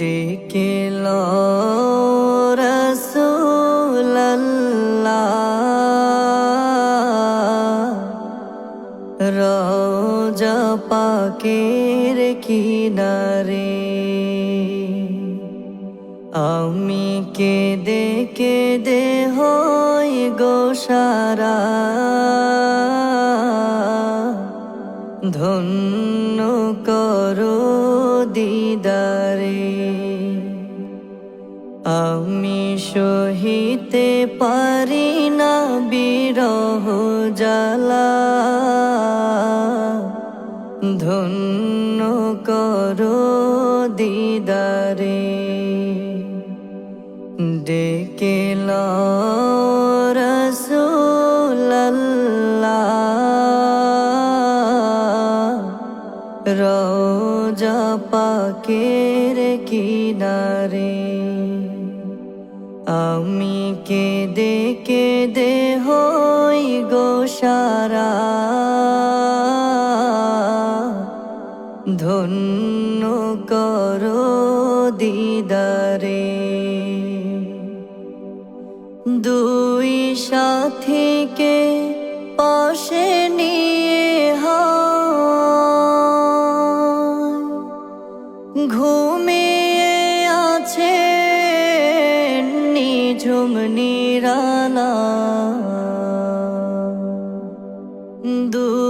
ডেকে রসুল্লাহ রোজা পাকের কিনারে আমি কেঁদে কেঁদে হই গোসারা ধন্য করো দিদারে। আমি সহিতে পারি না বিরহ জ্বালা। ধন্য করো দিদারে ডেকে রসুল্লাহ রোজা পাকের কিনারে। আমি কেঁদে কেঁদে হই গোসারা ধন্য করো দিদারে। দুই সাথীকে পাশে নিয়ে হয় আছে নিঝুম নিরালা